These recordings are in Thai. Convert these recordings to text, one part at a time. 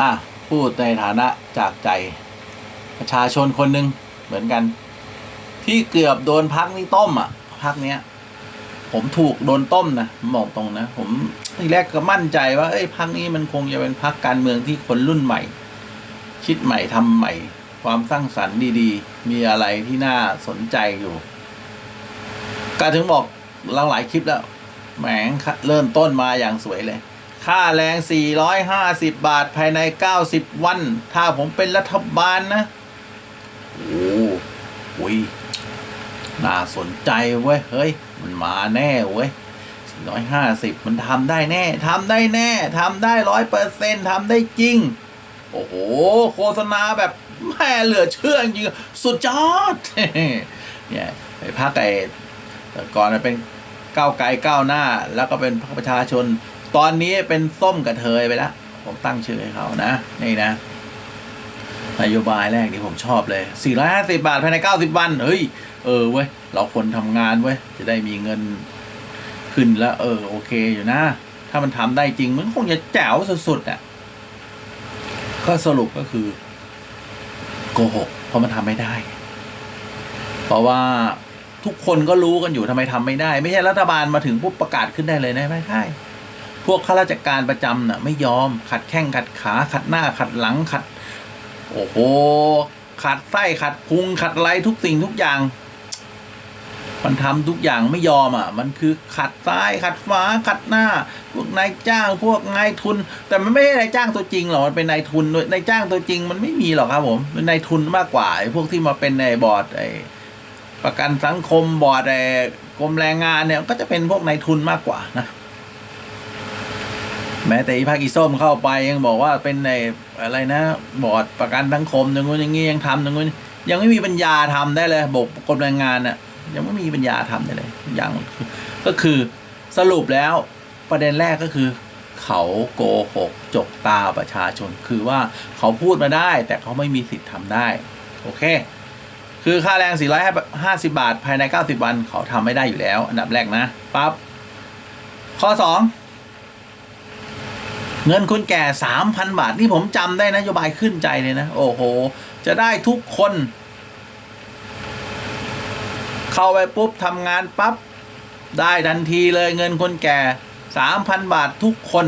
อะพูดในฐานะจากใจ ประชาชนคนหนึ่งเหมือนกัน ที่เกือบโดนพักนี้ต้มอะพักเนี้ย ผมถูกโดนต้มนะบอกตรงนะ ผมทีแรกก็มั่นใจว่าเอ้ยพักนี้มันคงจะเป็นพักการเมืองที่คนรุ่นใหม่ คิดใหม่ทำใหม่ ความสร้างสรรค์ดีๆ มีอะไรที่น่าสนใจอยู่ก็ถึงบอกเราหลายคลิปแล้วแหมเริ่มต้นมาอย่างสวยเลย ค่าแรง 450 บาทภายใน 90 วัน ถ้าผมเป็นรัฐบาลนะ โอ้โหยน่าสนใจเว้ย เฮ้ย มันมาแน่เว้ย 450 มันทำได้แน่ทำได้แน่ทำได้ร้อยเปอร์เซ็นต์ทำได้จริง โอ้โห โฆษณาแบบแม่เหลือเชื่อจริง สุดยอด เนี่ยไปพักไอ้แต่ก่อนมันเป็นก้าวไกลก้าวหน้า แล้วก็เป็นพรรคประชาชน ตอนนี้เป็นส้มกระเทยไปแล้ว ผมตั้งชื่อให้เขานะ นี่นะนโยบายแรกที่ผมชอบเลย 450 บาทภายใน 90 วัน เฮ้ย เออเว้ย เราคนทำงานเว้ย จะได้มีเงินขึ้นแล้ว เออ โอเคอยู่นะ ถ้ามันทำได้จริง มันคงจะแจ๋วสุดๆอะ ก็สรุปก็คือโกหก เพราะมันทำไม่ได้ เพราะว่าทุกคนก็รู้กันอยู่ทำไมทำไม่ได้ ไม่ใช่รัฐบาลมาถึงปุ๊บประกาศขึ้นได้เลยนะไม่ใช่ พวกข้าราชการประจำน่ะไม่ยอมขัดแข้งขัดขาขัดหน้าขัดหลังขัด โอ้โหขัดไส้ขัดพุงขัดอะไรทุกสิ่งทุกอย่าง มันทำทุกอย่างไม่ยอมอะ มันคือขัดซ้ายขัดฝาขัดหน้า พวกนายจ้างพวกนายทุน แต่มันไม่ใช่นายจ้างตัวจริงหรอกมันเป็นนายทุนด้วยนายจ้างตัวจริง มันไม่มีหรอกครับผมเป็นนายทุนมากกว่าไอ้พวกที่มาเป็นในบอร์ดไอ้ประกันสังคมบอร์ดไอ้กรมแรงงานเนี่ยก็จะเป็นพวกนายทุนมากกว่านะ แม้แต่อีภาคอีส้มเข้าไปยังบอกว่าเป็นในอะไรนะ บอร์ดประกันสังคมอย่างงู้นอย่างงี้ยังทำอย่างงู้นยังไม่มีปัญญาทำได้เลยบกกรมแรงงานน่ะยังไม่มีปัญญาทำได้เลยอย่างก็คือสรุปแล้วประเด็นแรกก็คือ เขาโกหกจกตาประชาชน คือว่าเขาพูดมาได้ แต่เขาไม่มีสิทธิ์ทำได้ โอเค คือค่าแรง 450 บาท ภายใน 90 วัน เขาทำไม่ได้อยู่แล้ว อันดับแรกนะปั๊บข้อ 2 เงินคนแก่ 3,000 บาทนี่ผมจำได้นโยบายขึ้นใจเลยนะ โอ้โห จะได้ทุกคน เข้าไปปุ๊บทำงานปั๊บ ได้ทันทีเลยเงินคนแก่ 3,000 บาททุกคน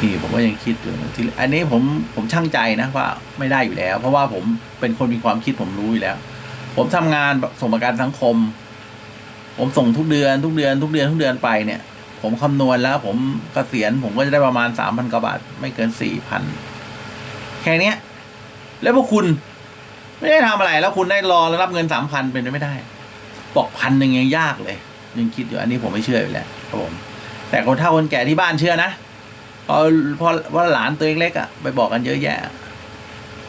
นี่ผมก็ยังคิดอยู่นะที่อันนี้ผมผมช่างใจนะว่าไม่ได้อยู่แล้ว เพราะว่าผมเป็นคนมีความคิดผมรู้อยู่แล้ว ผมทำงานส่งประกันสังคม ผมส่งทุกเดือนทุกเดือนทุกเดือนทุกเดือนไปเนี่ย ผมคำนวณแล้ว ผมเกษียณผมก็จะได้ประมาณสามพันกว่าบาท ไม่เกินสี่พันแค่นี้แล้วพวกคุณไม่ได้ทำอะไร แล้วคุณได้รอแล้วรับเงินสามพันเป็นไปไม่ได้บอกพันหนึ่งยังยากเลย ยังคิดอยู่อันนี้ผมไม่เชื่ออยู่แล้วครับผม แต่คนเฒ่าคนแก่ที่บ้านเชื่อนะเพอพอว่าหลานตัวเล็กๆอะไปบอกกันเยอะแยะ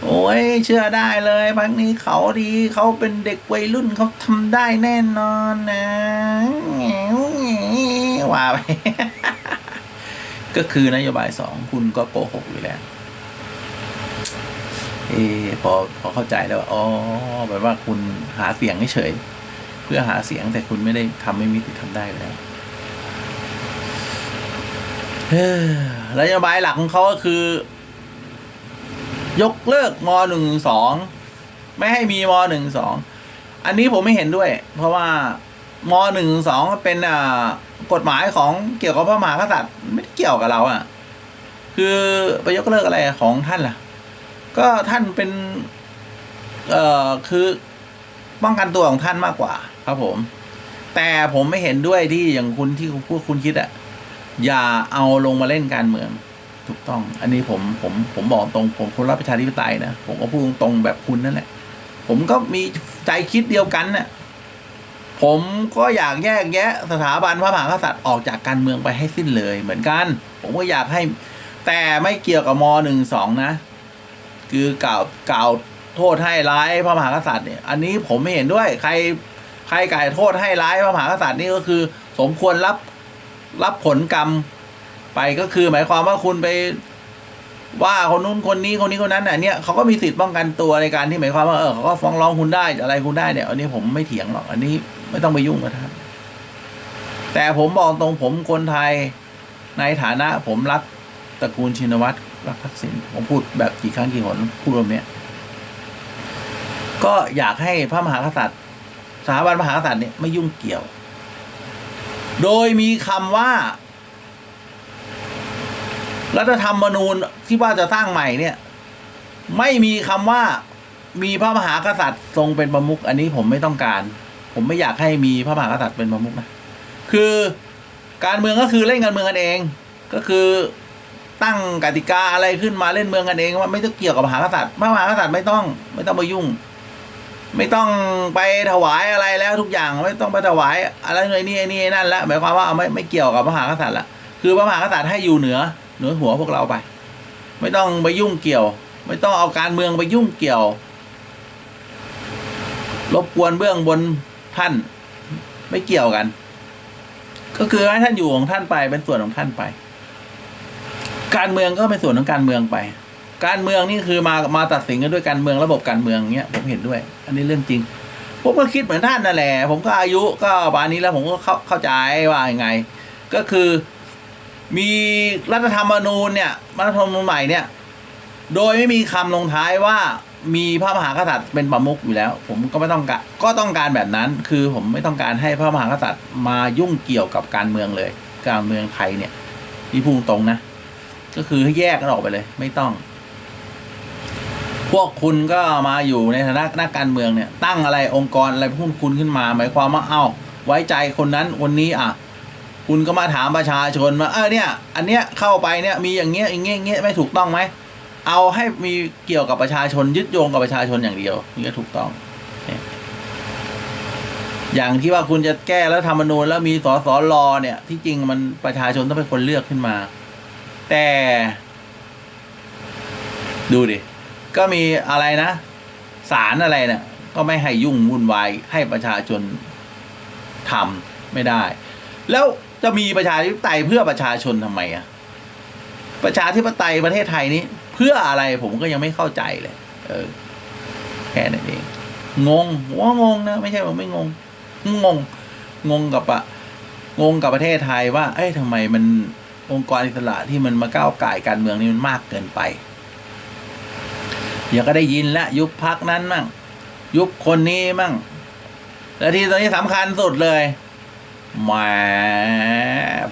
โอ้ยเชื่อได้เลยพักนี้เขาดีเขาเป็นเด็กวัยรุ่นเขาทำได้แน่นอนนะ ว่าไป ก็คือนโยบายสองคุณก็โกหกอยู่แล้ว เออพอพอเข้าใจแล้วว่าอ๋อแบบว่าคุณหาเสียงเฉย เพื่อหาเสียงแต่คุณไม่ได้ทำไม่มีสิทธิ์ทำได้แล้วเฮ้อแล้วนโยบายหลักของเขาก็คือ ยกเลิกมหนึ่งสองไม่ให้มีมหนึ่งสองอันนี้ผมไม่เห็นด้วย เพราะว่ามหนึ่งสองเป็นอ่า กฎหมายของเกี่ยวกับพระมหากษัตริย์ไม่ได้เกี่ยวกับเราอะ คือไปยกเลิกอะไรของท่านล่ะ ก็ท่านเป็น เอ่อคือป้องกันตัวของท่านมากกว่า ครับผม แต่ผมไม่เห็นด้วยที่อย่างคุณที่พวกคุณคิดอะอย่าเอาลงมาเล่นการเมือง ถูกต้อง อันนี้ผมผมผมบอกตรง ผมคนรับประชาธิปไตยนะผมก็พูดตรงแบบคุณนั่นแหละ ผมก็มีใจคิดเดียวกันน่ะ ผมก็อยากแยกแยะสถาบันพระมหากษัตริย์ออกจากการเมืองไปให้สิ้นเลยเหมือนกัน ผมก็อยากให้ แต่ไม่เกี่ยวกับมหนึ่งสองนะ คือกล่าวกล่าวโทษให้ร้ายพระมหากษัตริย์เนี่ย อันนี้ผมไม่เห็นด้วย ใครใครกล่าวโทษให้ร้ายพระมหากษัตริย์นี่ก็คือ สมควรรับรับผลกรรมไปก็คือ หมายความว่าคุณไปว่าคนนู้นคนนี้คนนี้คนนั้นน่ะเนี่ยเขาก็มีสิทธิ์ป้องกันตัวในการที่หมายความว่าเออเขาก็ฟ้องร้องคุณได้อะไรคุณได้เนี่ยอันนี้ผมไม่เถียงหรอกอันนี้ ไม่ต้องไปยุ่งกับท่านแต่ผมบอกตรงผมคนไทยในฐานะผมรักตระกูลชินวัตรรักทักษิณผมพูดแบบกี่ครั้งกี่หนพูดแบบเนี้ยก็อยากให้พระมหากษัตริย์สถาบันมหากษัตริย์เนี่ยไม่ยุ่งเกี่ยว โดยมีคำว่า รัฐธรรมนูญที่ว่าจะสร้างใหม่เนี่ย ไม่มีคำว่ามีพระมหากษัตริย์ทรงเป็นประมุขอันนี้ผมไม่ต้องการ ผมไม่อยากให้มีพระมหากษัตริย์เป็นประมุขนะคือการเมืองก็คือเล่นการเมืองกันเอง ก็คือตั้งกติกาอะไรขึ้นมาเล่นเมืองกันเองว่าไม่ต้องเกี่ยวกับมหากษัตริย์พระมหากษัตริย์ไม่ต้อง ไม่ต้องไปยุ่ง ไม่ต้องไปถวายอะไรแล้วทุกอย่างไม่ต้องไปถวายอะไรหน่อยนี่นี่นั่นละหมายความว่าไม่ไม่เกี่ยวกับมหากษัตริย์ละคือพระมหากษัตริย์ให้อยู่เหนือเหนือหัวพวกเราไป ไม่ต้องไปยุ่งเกี่ยว ไม่ต้องเอาการเมืองไปยุ่งเกี่ยว รบกวนเบื้องบน ท่านไม่เกี่ยวกัน ก็คือให้ท่านอยู่ของท่านไปเป็นส่วนของท่านไป การเมืองก็เป็นส่วนของการเมืองไป การเมืองนี่คือมามาตัดสินกันด้วยการเมืองระบบการเมืองเนี้ยผมเห็นด้วย อันนี้เรื่องจริง ผมก็คิดเหมือนท่านนั่นแหละผมก็อายุก็ป่านนี้แล้วผมก็เข้าเข้าใจว่ายังไง ก็คือมีรัฐธรรมนูญเนี่ยรัฐธรรมนูญใหม่เนี่ย โดยไม่มีคำลงท้ายว่า มีพระมหากษัตริย์เป็นประมุขอยู่แล้ว ผมก็ไม่ต้องการก็ต้องการแบบนั้น คือผมไม่ต้องการให้พระมหากษัตริย์มายุ่งเกี่ยวกับการเมืองเลย การเมืองไทยเนี่ยที่พูดตรงนะ ก็คือให้แยกกันออกไปเลย ไม่ต้อง พวกคุณก็มาอยู่ในฐานะนักการเมืองเนี่ย ตั้งอะไรองค์กรอะไรพวกคุณขึ้นมา หมายความว่าเอ้า ไว้ใจคนนั้นคนนี้อะคุณก็มาถามประชาชนว่าเออเนี่ย อันเนี้ยเข้าไปเนี่ยมีอย่างเงี้ยอย่างเงี้ยอย่างเงี้ยไม่ถูกต้องไหม เอาให้มีเกี่ยวกับประชาชนยึดโยงกับประชาชนอย่างเดียวนี่ก็ถูกต้อง อย่างที่ว่าคุณจะแก้แล้วธรรมนูญแล้วมีสสรอเนี่ย ที่จริงมันประชาชนต้องเป็นคนเลือกขึ้นมา แต่ ดูดิ ก็มีอะไรนะศาลอะไรเนี่ยก็ไม่ให้ยุ่งวุ่นวายให้ประชาชนทำไม่ได้ แล้วจะมีประชาธิปไตยเพื่อประชาชนทำไมอะประชาธิปไตยประเทศไทยนี้ เพื่ออะไรผมก็ยังไม่เข้าใจเลย เออ แค่นั้นเอง งงว่างงนะ ไม่ใช่ว่าไม่งง งง งงกับอะงงกับประเทศไทยว่า เอ้ยทำไมมันองค์กรอิสระที่มันมาก้าวไก่การเมืองนี่มันมากเกินไปเดี๋ยวก็ได้ยินแล้วยุบพักนั้นมั่ง ยุบคนนี้มั่ง แล้วที่ตอนนี้สำคัญสุดเลยแหม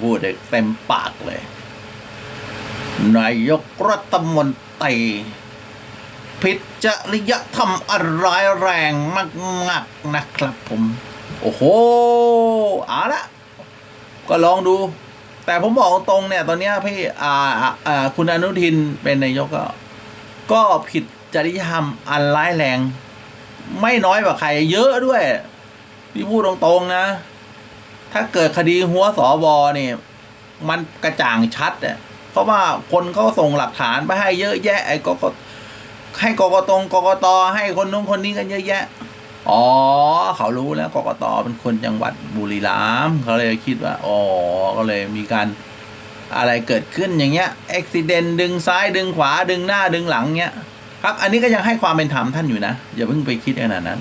พูดเต็มปากเลย นายกรัฐมนตรีผิดจริยธรรมอะไรายแรงมากๆนะครับผม โอ้โหเอาละก็ลองดู แต่ผมบอกตรงเนี่ย ตอนนี้พี่อ่าอ่าคุณอนุทินเป็นนายกก็ ก็ผิดจริยธรรมอันร้ายแรง ไม่น้อยกว่าใครเยอะด้วย พี่พูดตรงๆนะ ถ้าเกิดคดีหัวสอบอเนี่ย มันกระจ่างชัดเนี่ย เพราะว่าคนเขาส่งหลักฐานไปให้เยอะแยะ ไอ้กกให้กกตงกกตให้คนนู้นคนนี้กันเยอะแยะ อ๋อ เขารู้แล้วกกตเป็นคนจังหวัดบุรีรัมย์เขาเลยคิดว่าอ๋อก็เลยมีการอะไรเกิดขึ้นอย่างเงี้ยอุบิเหตุดึงซ้ายดึงขวาดึงหน้าดึงหลังเงี้ยครับ อันนี้ก็ยังให้ความเป็นธรรมท่านอยู่นะ อย่าเพิ่งไปคิดขนาดนั้น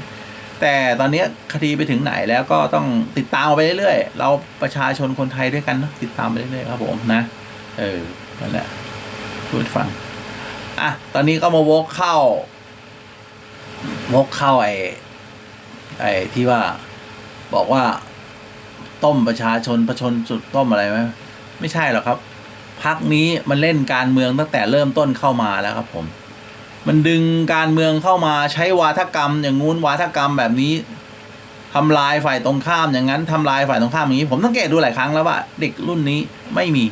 แต่ตอนนี้คดีไปถึงไหนแล้วก็ต้องติดตามไปเรื่อยๆ เราประชาชนคนไทยด้วยกันนะติดตามไปเรื่อยๆครับผมนะ เออ นั่นแหละพูดฟัง อะ ตอนนี้ก็มาวกเข้าวกเข้าไอ้ไอ้ที่ว่าบอกว่าต้มประชาชนประชนสุดต้มอะไรไหมไม่ใช่หรอกครับพักนี้มันเล่นการเมืองตั้งแต่เริ่มต้นเข้ามาแล้วครับผม มันดึงการเมืองเข้ามาใช้วาทกรรม อย่างงู้นวาทกรรมแบบนี้ทำลายฝ่ายตรงข้ามอย่างนั้นทำลายฝ่ายตรงข้ามอย่างนี้ ผมสังเกตดูหลายครั้งแล้วว่า เด็กรุ่นนี้ไม่มี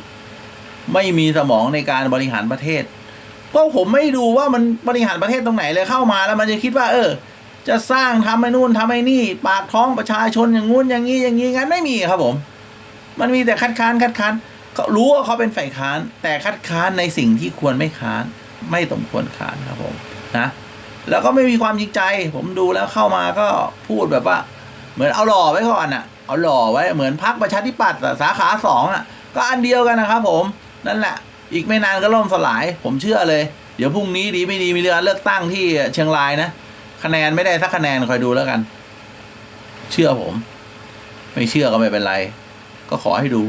ไม่มีสมองในการบริหารประเทศก็ผมไม่ดูว่ามันบริหารประเทศตรงไหนเลยเข้ามาแล้วมันจะคิดว่า เออ จะสร้างทำไอ้นู่นทำไอ้นี่ ปากท้องประชาชนอย่างงู้นอย่างนี้อย่างนี้งั้นไม่มีครับผม มันมีแต่คัดค้านคัดค้านเขารู้ว่าเขาเป็นฝ่ายค้าน แต่คัดค้านในสิ่งที่ควรไม่ค้าน ไม่สมควรค้านครับผมนะแล้วก็ไม่มีความจริงใจ ผมดูแล้วเข้ามาก็พูดแบบว่า เหมือนเอาหล่อไว้ก่อนอะเอาหล่อไว้เหมือนพักประชาธิปัตย์สาขาสองอะ ก็อันเดียวกันนะครับผม นั่นแหละ อีกไม่นานก็ล่มสลาย ผมเชื่อเลย เดี๋ยวพรุ่งนี้ดีไม่ดีมีเรื่องเลือกตั้งที่เชียงรายนะคะแนนไม่ได้สักคะแนนคอยดูแล้วกัน เชื่อผม ไม่เชื่อก็ไม่เป็นไร ก็ขอให้ดู